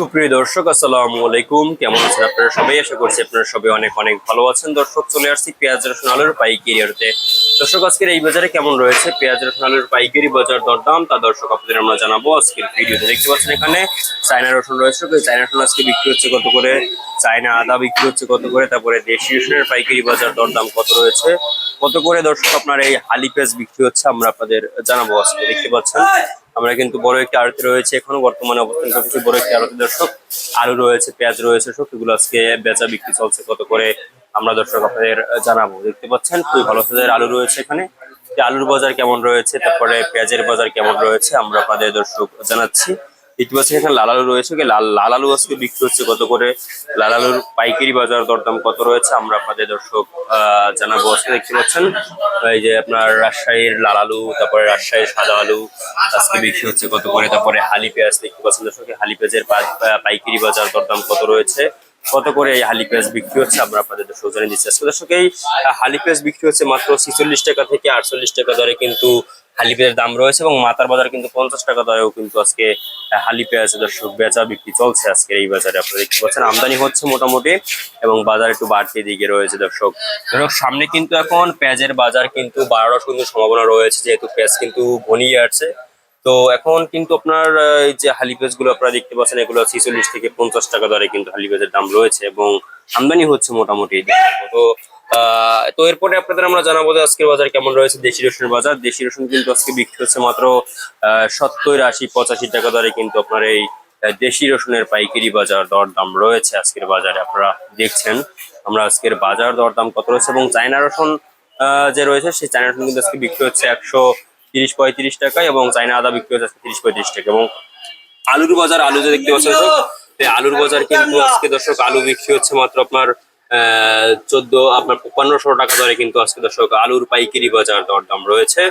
সুপ্রিয় দর্শক, আসসালামু আলাইকুম। কেমন আছেন আপনারা সবাই? আশা করছি আপনারা সবাই অনেক অনেক ভালো আছেন। দর্শক, চলে আসছি পেঁয়াজ, রসুন, আলুর পাইকারি আড়তে দর্শক, আজকের এই বাজারে কেমন রয়েছে? পেঁয়াজ, রসুন, আলুর পাইকারি বাজার দরদাম, তা দর্শক, আপনাদের আমরা জানাব। আজকের ভিডিওতে দেখতে পাচ্ছেন এখানে চায়না রসুন রয়েছে। চায়না রসুন আজকে বিক্রি হচ্ছে কত করে? চায়না আদা বিক্রি হচ্ছে কত করে? তারপরে দেশি রসুনের পাইকারি বাজার দরদাম কত রয়েছে? কত করে? দর্শক, আপনার এই হালি পেঁয়াজ বিক্রি হচ্ছে, আমরা আপনাদের জানাব আজকে, দেখতে পাচ্ছেন? আমরা কিন্তু বড় একটি আড়তে রয়েছে এখনও, বর্তমানে অবস্থান করতেছি বড় একটি আড়তে। দর্শক আলু রয়েছে পেঁয়াজ রয়েছে সব এগুলো আজকে বেচা বিক্রি চলছে, কত করে? আমরা দর্শক আপনাদের জানাব, দেখতে পাচ্ছেন? খুবই ভালো সাইজের আলু রয়েছে এখানে। আলুর বাজার কেমন রয়েছে? তারপরে পেঁয়াজের বাজার কেমন রয়েছে? আমরা আপনাদের দর্শক জানাচ্ছি। দেখতে পাচ্ছেন এখানে লাল আলু রয়েছে। কি লাল লাল আলু আজকে বিক্রি হচ্ছে কত করে? লাল আলুর পাইকারি বাজার দরদাম কত রয়েছে? আমরা আপনাদের দর্শক জানাব আজকে, দেখতে পাচ্ছেন? এই যে আপনার রাজশাহীর লাল আলু, তারপরে রাজশাহীর সাদা আলু আজকে বিক্রি হচ্ছে কত করে? তারপরে হালি পেঁয়াজ, দেখতে পাচ্ছেন দর্শক হালি পেঁয়াজের পাইকারি বাজার দরদাম কত রয়েছে? কত করে এই হালি পেঁয়াজ বিক্রি হচ্ছে? আমরা আপনাদের দর্শক জানিয়ে দিচ্ছি। আজকে দর্শক, এই হালি পেঁয়াজ বিক্রি হচ্ছে মাত্র ছিচল্লিশ টাকা থেকে আটচল্লিশ টাকা দরে, কিন্তু হালি পেঁয়াজের দাম রয়েছে এবং মাতার বাজার কিন্তু পঞ্চাশ টাকা দরেও কিন্তু আজকে হালি পেঁয়াজ দর্শক বেচা বিক্রি চলছে আজকে এই বাজারে। আপনারা দেখতে পাচ্ছেন, আমদানি হচ্ছে মোটামুটি এবং বাজার একটু বাড়তি দিকে রয়েছে দর্শক। দর্শক, সামনে কিন্তু এখন পেঁয়াজের বাজার কিন্তু বাড়ারও কিন্তু সম্ভাবনা রয়েছে, যেহেতু পেঁয়াজ কিন্তু ঘনিয়ে আসছে। তো এখন কিন্তু আপনার এই যে হালি পেঁয়াজগুলো আপনারা দেখতে পাচ্ছেন, এগুলো ছিচল্লিশ থেকে পঞ্চাশ টাকা দরে কিন্তু হালি পেঁয়াজের দাম রয়েছে এবং আমদানি হচ্ছে মোটামুটি। তো তো এরপরে আপনাদের আমরা জানাব যে আজকের বাজার কেমন রয়েছে দেশি রসুনের বাজার। দেশি রসুন কিন্তু আজকে বিক্রি হচ্ছে মাত্র সত্তর আশি পঁচাশি টাকা দরে কিন্তু আপনার এই দেশি রসুনের পাইকারি বাজার দরদাম রয়েছে আজকের বাজারে, আপনারা দেখছেন। আমরা আজকের বাজার দরদাম কত রয়েছে এবং চায়না রসুন যে রয়েছে সেই চায়না রসুন কিন্তু আজকে বিক্রি হচ্ছে একশো তিরিশ পঁয়ত্রিশ টাকা এবং চায়না আদা বিক্রি হচ্ছে আজকে তিরিশ পঁয়ত্রিশ টাকা এবং আলুর বাজার, আলু যে দেখতে পাচ্ছেন আলুর বাজার কিন্তু আজকে দর্শক আলু বিক্রি হচ্ছে মাত্র আপনার চোদ্দ, আপনার পনেরোশো টাকা দরে কিন্তু আজকে দর্শক আলুর পাইকারি বাজার দরদাম রয়েছে।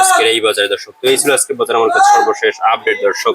আজকের এই বাজারে দর্শক, তো এই ছিল আজকে বাজার। আমার কাছে সর্বশেষ আপডেট দর্শক।